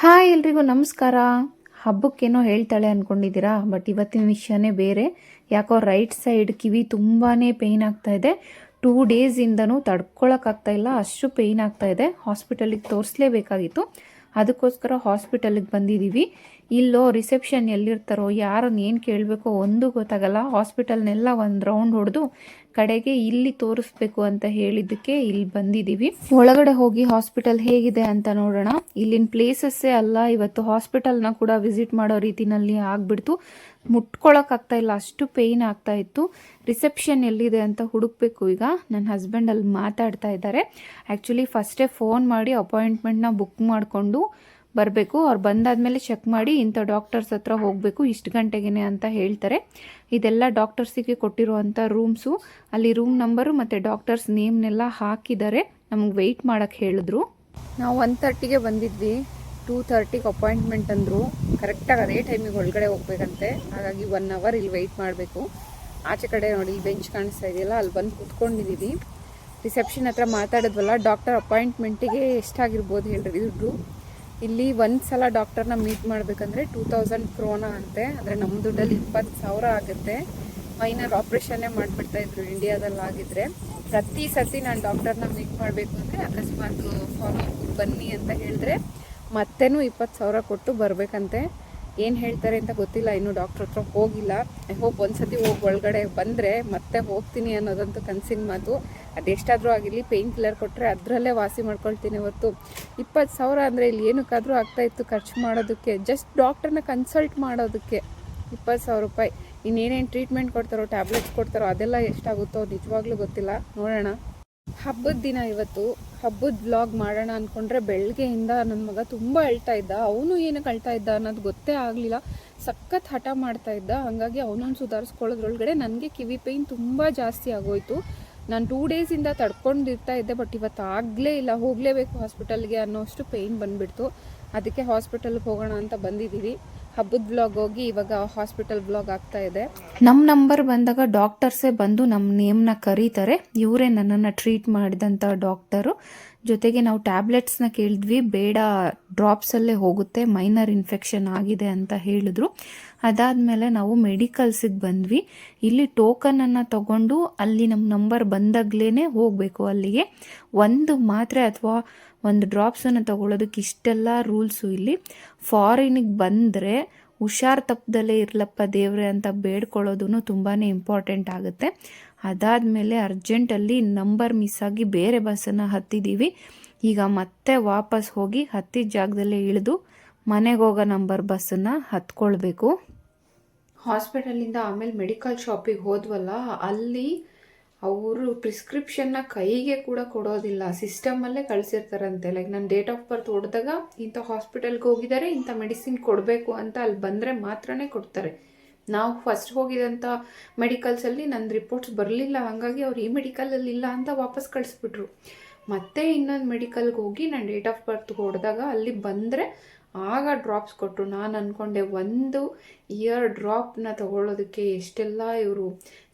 Hi ಎಲ್ರಿಗೂ ನಮಸ್ಕಾರ. ಹಬ್ಬಕ್ಕೇನೋ ಹೇಳ್ತಾಳೆ ಅಂದ್ಕೊಂಡಿದ್ದೀರಾ ಬಟ್ ಇವತ್ತಿನ ವಿಷಯನೇ ಬೇರೆ. ಯಾಕೋ ರೈಟ್ ಸೈಡ್ ಕಿವಿ ತುಂಬಾ ಪೇಯ್ನ್ ಆಗ್ತಾ ಇದೆ. ಟೂ ಡೇಸಿಂದನೂ ತಡ್ಕೊಳಕ್ಕಾಗ್ತಾ ಇಲ್ಲ, ಅಷ್ಟು ಪೇಯ್ನ್ ಆಗ್ತಾ ಇದೆ. ಹಾಸ್ಪಿಟಲಿಗೆ ತೋರಿಸ್ಲೇಬೇಕಾಗಿತ್ತು. ಅದಕ್ಕೋಸ್ಕರ ಹಾಸ್ಪಿಟಲಿಗೆ ಬಂದಿದ್ದೀವಿ ಇಲ್ಲೋ ರಿಸೆಪ್ಷನ್ ಎಲ್ಲಿರ್ತಾರೋ, ಯಾರನ್ನ ಏನು ಕೇಳಬೇಕೋ ಒಂದು ಗೊತ್ತಾಗಲ್ಲ. ಹಾಸ್ಪಿಟಲ್ನೆಲ್ಲ ಒಂದು ರೌಂಡ್ ಹೊಡೆದು ಕಡೆಗೆ ಇಲ್ಲಿ ತೋರಿಸ್ಬೇಕು ಅಂತ ಹೇಳಿದ್ದಕ್ಕೆ ಇಲ್ಲಿ ಬಂದಿದ್ದೀವಿ ಒಳಗಡೆ ಹೋಗಿ ಹಾಸ್ಪಿಟಲ್ ಹೇಗಿದೆ ಅಂತ ನೋಡೋಣ. ಇಲ್ಲಿನ ಪ್ಲೇಸಸ್ಸೇ ಅಲ್ಲ, ಇವತ್ತು ಹಾಸ್ಪಿಟಲ್ನ ಕೂಡ ವಿಸಿಟ್ ಮಾಡೋ ರೀತಿನಲ್ಲಿ ಆಗ್ಬಿಡ್ತು. ಆಗ್ತಾ ಇಲ್ಲ, ಅಷ್ಟು ಪೇಯ್ನ್ ಆಗ್ತಾ ಇತ್ತು. ರಿಸೆಪ್ಷನ್ ಎಲ್ಲಿದೆ ಅಂತ ಹುಡುಕ್ಬೇಕು ಈಗ. ನನ್ನ ಹಸ್ಬೆಂಡ್ ಅಲ್ಲಿ ಮಾತಾಡ್ತಾ ಇದ್ದಾರೆ. ಆ್ಯಕ್ಚುಲಿ ಫಸ್ಟೇ ಫೋನ್ ಮಾಡಿ ಅಪಾಯಿಂಟ್ಮೆಂಟ್ನ ಬುಕ್ ಮಾಡಿಕೊಂಡು ಬರಬೇಕು. ಅವ್ರು ಬಂದಾದಮೇಲೆ ಚೆಕ್ ಮಾಡಿ ಇಂಥ ಡಾಕ್ಟರ್ಸ್ ಹತ್ರ ಹೋಗಬೇಕು. ಇಷ್ಟು ಗಂಟೆಗೇನೆ ಅಂತ ಹೇಳ್ತಾರೆ. ಇದೆಲ್ಲ ಡಾಕ್ಟರ್ಸಿಗೆ ಕೊಟ್ಟಿರುವಂಥ ರೂಮ್ಸು ಅಲ್ಲಿ ರೂಮ್ ನಂಬರು ಮತ್ತು ಡಾಕ್ಟರ್ಸ್ ನೇಮ್ನೆಲ್ಲ ಹಾಕಿದ್ದಾರೆ. ನಮಗೆ ವೆಯ್ಟ್ ಮಾಡೋಕ್ಕೆ ಹೇಳಿದ್ರು. ನಾವು ಒನ್ ತರ್ಟಿಗೆ ಬಂದಿದ್ವಿ. ಟೂ ತರ್ಟಿಗೆ ಅಪಾಯಿಂಟ್ಮೆಂಟ್ ಅಂದರು. ಕರೆಕ್ಟಾಗಿ ಅದೇ ಟೈಮಿಗೆ ಒಳಗಡೆ ಹೋಗ್ಬೇಕಂತೆ. ಹಾಗಾಗಿ ಒನ್ ಅವರ್ ಇಲ್ಲಿ ವೆಯ್ಟ್ ಮಾಡಬೇಕು. ಆಚೆ ಕಡೆ ನೋಡಿ ಬೆಂಚ್ ಕಾಣಿಸ್ತಾ ಇದೆಯಲ್ಲ, ಅಲ್ಲಿ ಬಂದು ಕುತ್ಕೊಂಡಿದ್ದೀವಿ ರಿಸೆಪ್ಷನ್ ಹತ್ರ ಮಾತಾಡಿದ್ವಲ್ಲ ಡಾಕ್ಟರ್ ಅಪಾಯಿಂಟ್ಮೆಂಟಿಗೆ ಎಷ್ಟಾಗಿರ್ಬೋದು ಹೇಳ್ರಿ? ದುಡ್ಡು ಇಲ್ಲಿ ಒಂದು ಸಲ ಡಾಕ್ಟರ್ನ ಮೀಟ್ ಮಾಡಬೇಕಂದ್ರೆ ಟೂ ತೌಸಂಡ್ ಕ್ರೋನ ಅಂತೆ. ಅಂದರೆ ನಮ್ಮ ದುಡ್ಡಲ್ಲಿ ಇಪ್ಪತ್ತು ಸಾವಿರ ಆಗುತ್ತೆ. ಮೈನರ್ ಆಪ್ರೇಷನ್ನೇ ಮಾಡಿಬಿಡ್ತಾ ಇದ್ರು ಇಂಡಿಯಾದಲ್ಲಿ ಆಗಿದ್ರೆ. ಪ್ರತಿ ಸತಿ ನಾನು ಡಾಕ್ಟರ್ನ ಮೀಟ್ ಮಾಡಬೇಕು ಅಂದರೆ ಅಕಸ್ಮಾತ್ ಫಾಲೋ ಬನ್ನಿ ಅಂತ ಹೇಳಿದ್ರೆ ಮತ್ತೇನು ಇಪ್ಪತ್ತು ಸಾವಿರ ಕೊಟ್ಟು ಬರಬೇಕಂತೆ. ಏನು ಹೇಳ್ತಾರೆ ಅಂತ ಗೊತ್ತಿಲ್ಲ, ಇನ್ನೂ ಡಾಕ್ಟ್ರ್ ಹತ್ರ ಹೋಗಿಲ್ಲ. ಐ ಹೋಪ್ ಒಂದ್ಸತಿ ಹೋಗಿ ಒಳಗಡೆ ಬಂದರೆ ಮತ್ತೆ ಹೋಗ್ತೀನಿ ಅನ್ನೋದಂತೂ ಕನಸಿನ ಮಾತು. ಅದೆಷ್ಟಾದರೂ ಆಗಿರಲಿ ಪೇಯ್ನ್ ಕಿಲ್ಲರ್ ಕೊಟ್ಟರೆ ಅದರಲ್ಲೇ ವಾಸಿ ಮಾಡ್ಕೊಳ್ತೀನಿ ಹೊರತು. ಇಪ್ಪತ್ತು ಸಾವಿರ ಅಂದರೆ ಇಲ್ಲಿ ಏನಕ್ಕಾದರೂ ಆಗ್ತಾಯಿತ್ತು ಖರ್ಚು ಮಾಡೋದಕ್ಕೆ. ಜಸ್ಟ್ ಡಾಕ್ಟರ್ನ ಕನ್ಸಲ್ಟ್ ಮಾಡೋದಕ್ಕೆ. ಇಪ್ಪತ್ತು ಸಾವಿರ ರೂಪಾಯಿ. ಇನ್ನೇನೇನು ಟ್ರೀಟ್ಮೆಂಟ್ ಕೊಡ್ತಾರೋ ಟ್ಯಾಬ್ಲೆಟ್ಸ್ ಕೊಡ್ತಾರೋ ಅದೆಲ್ಲ ಎಷ್ಟಾಗುತ್ತೋ ನಿಜವಾಗ್ಲೂ ಗೊತ್ತಿಲ್ಲ. ನೋಡೋಣ. ಹಬ್ಬದ ದಿನ ಇವತ್ತು, ಹಬ್ಬದ ವ್ಲಾಗ್ ಮಾಡೋಣ ಅಂದ್ಕೊಂಡ್ರೆ ಬೆಳಗ್ಗೆಯಿಂದ ನನ್ನ ಮಗ ತುಂಬ ಅಳ್ತಾ ಇದ್ದ. ಅವನು ಏನಕ್ಕೆ ಅಳ್ತಾ ಇದ್ದ ಅನ್ನೋದು ಗೊತ್ತೇ ಆಗಲಿಲ್ಲ. ಸಖತ್ ಹಠ ಮಾಡ್ತಾ ಇದ್ದ. ಹಾಗಾಗಿ ಅವನನ್ನು ಸುಧಾರಿಸ್ಕೊಳ್ಳೋದ್ರೊಳಗಡೆ ನನಗೆ ಕಿವಿ ಪೇಯ್ನ್ ತುಂಬ ಜಾಸ್ತಿ ಆಗೋಯ್ತು. ನಾನು ಟೂ ಡೇಸಿಂದ ತಡ್ಕೊಂಡಿರ್ತಾ ಇದ್ದೆ ಬಟ್ ಇವತ್ತು ಆಗಲೇ ಇಲ್ಲ. ಹೋಗಲೇಬೇಕು ಹಾಸ್ಪಿಟಲ್ಗೆ ಅನ್ನೋಷ್ಟು ಪೇಯ್ನ್ ಬಂದುಬಿಡ್ತು. ಅದಕ್ಕೆ ಹಾಸ್ಪಿಟಲ್ಗೆ ಹೋಗೋಣ ಅಂತ ಬಂದಿದ್ದೀವಿ ಹಬ್ಬದ ಬ್ಲಾಗ್ ಹೋಗಿ ಇವಾಗ ಹಾಸ್ಪಿಟಲ್ ಬ್ಲಾಗ್ ಆಗ್ತಾ ಇದೆ. ನಮ್ಮ ನಂಬರ್ ಬಂದಾಗ ಡಾಕ್ಟರ್ಸೇ ಬಂದು ನಮ್ಮ ನೇಮ್ನ ಕರೀತಾರೆ. ಇವರೇ ನನ್ನನ್ನು ಟ್ರೀಟ್ ಮಾಡಿದಂಥ ಡಾಕ್ಟರು ಜೊತೆಗೆ ನಾವು ಟ್ಯಾಬ್ಲೆಟ್ಸ್ನ ಕೇಳಿದ್ವಿ, ಬೇಡ ಡ್ರಾಪ್ಸಲ್ಲೇ ಹೋಗುತ್ತೆ, ಮೈನರ್ ಇನ್ಫೆಕ್ಷನ್ ಆಗಿದೆ ಅಂತ ಹೇಳಿದ್ರು. ಅದಾದಮೇಲೆ ನಾವು ಮೆಡಿಕಲ್ಸಿಗೆ ಬಂದ್ವಿ. ಇಲ್ಲಿ ಟೋಕನನ್ನು ತಗೊಂಡು ಅಲ್ಲಿ ನಮ್ಮ ನಂಬರ್ ಬಂದಾಗ್ಲೇ ಹೋಗಬೇಕು ಅಲ್ಲಿಗೆ. ಒಂದು ಮಾತ್ರೆ ಅಥವಾ ಒಂದು ಡ್ರಾಪ್ಸನ್ನು ತಗೊಳ್ಳೋದಕ್ಕೆ ಇಷ್ಟೆಲ್ಲ ರೂಲ್ಸು ಇಲ್ಲಿ. ಫಾರಿನಿಗೆ ಬಂದರೆ ಹುಷಾರ್ ತಪ್ಪದಲ್ಲೇ ಇರಲಪ್ಪ ದೇವ್ರೆ ಅಂತ ಬೇಡ್ಕೊಳ್ಳೋದು ತುಂಬಾ ಇಂಪಾರ್ಟೆಂಟ್ ಆಗುತ್ತೆ. ಅದಾದಮೇಲೆ ಅರ್ಜೆಂಟಲ್ಲಿ ನಂಬರ್ ಮಿಸ್ ಆಗಿ ಬೇರೆ ಬಸ್ಸನ್ನು ಹತ್ತಿದ್ದೀವಿ. ಈಗ ಮತ್ತೆ ವಾಪಸ್ ಹೋಗಿ ಹತ್ತಿದ ಜಾಗದಲ್ಲೇ ಇಳಿದು ಮನೆಗೆ ಹೋಗೋ ನಂಬರ್ ಬಸ್ಸನ್ನು ಹತ್ಕೊಳ್ಬೇಕು. ಹಾಸ್ಪಿಟಲಿಂದ ಆಮೇಲೆ ಮೆಡಿಕಲ್ ಶಾಪಿಗೆ ಹೋದ್ವಲ್ಲ, ಅಲ್ಲಿ ಅವರು ಪ್ರಿಸ್ಕ್ರಿಪ್ಷನ್ನ ಕೈಗೆ ಕೂಡ ಕೊಡೋದಿಲ್ಲ. ಸಿಸ್ಟಮಲ್ಲೇ ಕಳಿಸಿರ್ತಾರಂತೆ. ಲೈಕ್ ನಾನು ಡೇಟ್ ಆಫ್ ಬರ್ತ್ ಹೊಡೆದಾಗ ಇಂಥ ಹಾಸ್ಪಿಟಲ್ಗೆ ಹೋಗಿದ್ದಾರೆ, ಇಂಥ ಮೆಡಿಸಿನ್ ಕೊಡಬೇಕು ಅಂತ ಅಲ್ಲಿ ಬಂದರೆ ಮಾತ್ರನೇ ಕೊಡ್ತಾರೆ. ನಾವು ಫಸ್ಟ್ ಹೋಗಿದಂಥ ಮೆಡಿಕಲ್ಸಲ್ಲಿ ನನ್ನ ರಿಪೋರ್ಟ್ಸ್ ಬರಲಿಲ್ಲ, ಹಾಗಾಗಿ ಅವ್ರು ಈ ಮೆಡಿಕಲಲ್ಲಿ ಇಲ್ಲ ಅಂತ ವಾಪಸ್ ಕಳಿಸ್ಬಿಟ್ರು. ಮತ್ತೆ ಇನ್ನೊಂದು ಮೆಡಿಕಲ್ಗೆ ಹೋಗಿ ನಾನು ಡೇಟ್ ಆಫ್ ಬರ್ತ್ ಹೊಡೆದಾಗ ಅಲ್ಲಿ ಬಂದರೆ ಆಗ ಡ್ರಾಪ್ಸ್ ಕೊಟ್ಟರು ನಾನು ಅಂದ್ಕೊಂಡೆ ಒಂದು ಇಯರ್ ಡ್ರಾಪ್ನ ತಗೊಳ್ಳೋದಕ್ಕೆ ಎಷ್ಟೆಲ್ಲ ಇವರು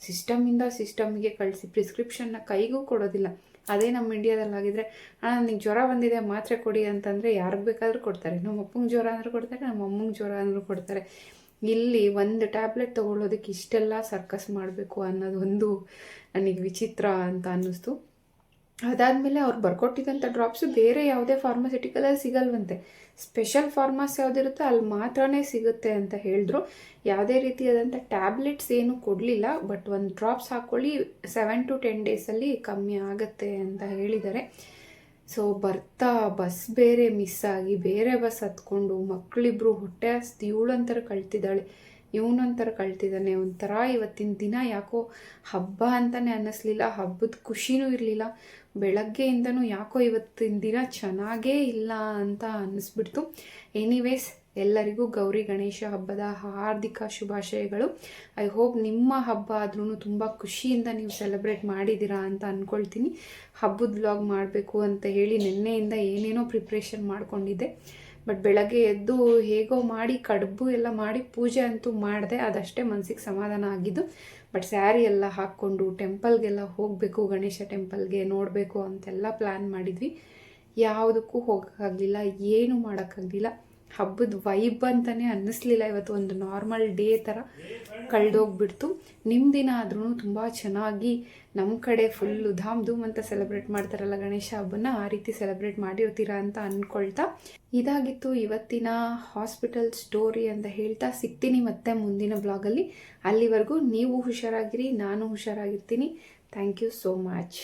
ಸಿಸ್ಟಮಿಂದ ಸಿಸ್ಟಮ್ಗೆ ಕಳಿಸಿ ಪ್ರಿಸ್ಕ್ರಿಪ್ಷನ್ನ ಕೈಗೂ ಕೊಡೋದಿಲ್ಲ. ಅದೇ ನಮ್ಮ ಇಂಡಿಯಾದಲ್ಲಾಗಿದ್ರೆ ಅಣ್ಣ ನನಗೆ ಜ್ವರ ಬಂದಿದೆ, ಮಾತ್ರೆ ಕೊಡಿ ಅಂತಂದರೆ ಯಾರಿಗೆ ಬೇಕಾದರೂ ಕೊಡ್ತಾರೆ. ನಮ್ಮ ಅಪ್ಪಂಗೆ ಜ್ವರ ಅಂದರೂ ಕೊಡ್ತಾರೆ ನಮ್ಮ ಅಮ್ಮಂಗೆ ಜ್ವರ ಅಂದರೂ ಕೊಡ್ತಾರೆ. ಇಲ್ಲಿ ಒಂದು ಟ್ಯಾಬ್ಲೆಟ್ ತೊಗೊಳ್ಳೋದಕ್ಕೆ ಇಷ್ಟೆಲ್ಲ ಸರ್ಕಸ್ ಮಾಡಬೇಕು ಅನ್ನೋದು ಒಂದು ನನಗೆ ವಿಚಿತ್ರ ಅಂತ ಅನ್ನಿಸ್ತು. ಅದಾದಮೇಲೆ ಅವ್ರು ಬರ್ಕೊಟ್ಟಿದ್ದಂಥ ಡ್ರಾಪ್ಸು ಬೇರೆ ಯಾವುದೇ ಫಾರ್ಮಸಿಟಿಕಲಲ್ಲಿ ಸಿಗಲ್ವಂತೆ. ಸ್ಪೆಷಲ್ ಫಾರ್ಮಾಸ್ ಯಾವುದಿರುತ್ತೋ ಅಲ್ಲಿ ಮಾತ್ರನೇ ಸಿಗುತ್ತೆ ಅಂತ ಹೇಳಿದ್ರು. ಯಾವುದೇ ರೀತಿಯಾದಂಥ ಟ್ಯಾಬ್ಲೆಟ್ಸ್ ಏನು ಕೊಡಲಿಲ್ಲ ಬಟ್ ಒಂದು ಡ್ರಾಪ್ಸ್ ಹಾಕ್ಕೊಳ್ಳಿ ಸೆವೆನ್ ಟು ಟೆನ್ ಡೇಸಲ್ಲಿ ಕಮ್ಮಿ ಆಗುತ್ತೆ ಅಂತ ಹೇಳಿದ್ದಾರೆ. ಸೊ ಬರ್ತಾ ಬಸ್ ಬೇರೆ ಮಿಸ್ ಆಗಿ ಬೇರೆ ಬಸ್ ಹತ್ಕೊಂಡು ಮಕ್ಕಳಿಬ್ರು ಹೊಟ್ಟೆ ಹಸ್ತಿ ಇವಳಂತರ ಕಳ್ತಿದ್ದಾಳೆ ಇವನಂತರ ಕಳ್ತಿದ್ದಾನೆ. ಒಂಥರ ಇವತ್ತಿನ ದಿನ ಯಾಕೋ ಹಬ್ಬ ಅಂತಲೇ ಅನ್ನಿಸ್ಲಿಲ್ಲ, ಹಬ್ಬದ ಖುಷಿನೂ ಇರಲಿಲ್ಲ. ಬೆಳಗ್ಗೆಯಿಂದನೂ ಯಾಕೋ ಇವತ್ತಿನ ದಿನ ಚೆನ್ನಾಗೇ ಇಲ್ಲ ಅಂತ ಅನ್ನಿಸ್ಬಿಡ್ತು. ಎನಿವೇಸ್ ಎಲ್ಲರಿಗೂ ಗೌರಿ ಗಣೇಶ ಹಬ್ಬದ ಹಾರ್ದಿಕ ಶುಭಾಶಯಗಳು. ಐ ಹೋಪ್ ನಿಮ್ಮ ಹಬ್ಬ ಆದ್ರೂ ತುಂಬ ಖುಷಿಯಿಂದ ನೀವು ಸೆಲೆಬ್ರೇಟ್ ಮಾಡಿದ್ದೀರಾ ಅಂತ ಅಂದ್ಕೊಳ್ತೀನಿ ಹಬ್ಬದ ವ್ಲಾಗ್ ಮಾಡಬೇಕು ಅಂತ ಹೇಳಿ ನಿನ್ನೆಯಿಂದ ಏನೇನೋ ಪ್ರಿಪ್ರೇಷನ್ ಮಾಡ್ಕೊಂಡಿದ್ದೆ. ಬಟ್ ಬೆಳಗ್ಗೆ ಎದ್ದು ಹೇಗೋ ಮಾಡಿ ಕಡುಬು ಎಲ್ಲ ಮಾಡಿ ಪೂಜೆ ಅಂತೂ ಮಾಡಿದೆ. ಅದಷ್ಟೇ ಮನಸ್ಸಿಗೆ ಸಮಾಧಾನ ಆಗಿದ್ದು. ಬಟ್ ಸ್ಯಾರಿ ಎಲ್ಲ ಹಾಕ್ಕೊಂಡು ಟೆಂಪಲ್ಗೆಲ್ಲ ಹೋಗಬೇಕು, ಗಣೇಶ ಟೆಂಪಲ್ಗೆ ನೋಡಬೇಕು ಅಂತೆಲ್ಲ ಪ್ಲ್ಯಾನ್ ಮಾಡಿದ್ವಿ. ಯಾವುದಕ್ಕೂ ಹೋಗೋಕ್ಕಾಗಲಿಲ್ಲ, ಏನೂ ಮಾಡೋಕ್ಕಾಗಲಿಲ್ಲ. ಹಬ್ಬದ ವೈಬ್ ಅಂತಲೇ ಅನ್ನಿಸ್ಲಿಲ್ಲ ಇವತ್ತು ಒಂದು ನಾರ್ಮಲ್ ಡೇ ಥರ ಕಳೆದೋಗ್ಬಿಡ್ತು. ನಿಮ್ಮ ದಿನ ಆದ್ರೂ ತುಂಬ ಚೆನ್ನಾಗಿ ನಮ್ಮ ಕಡೆ ಫುಲ್ಲು ಧಾಮ್ ಧೂಮ್ ಅಂತ ಸೆಲೆಬ್ರೇಟ್ ಮಾಡ್ತಾರಲ್ಲ ಗಣೇಶ ಹಬ್ಬನ, ಆ ರೀತಿ ಸೆಲೆಬ್ರೇಟ್ ಮಾಡಿರ್ತೀರಾ ಅಂತ ಅಂದ್ಕೊಳ್ತಾ ಇದಾಗಿತ್ತು ಇವತ್ತಿನ ಹಾಸ್ಪಿಟಲ್ ಸ್ಟೋರಿ ಅಂತ ಹೇಳ್ತಾ ಸಿಗ್ತೀನಿ ಮತ್ತೆ ಮುಂದಿನ ಬ್ಲಾಗಲ್ಲಿ ಅಲ್ಲಿವರೆಗೂ ನೀವು ಹುಷಾರಾಗಿರಿ, ನಾನು ಹುಷಾರಾಗಿರ್ತೀನಿ. Thank you so much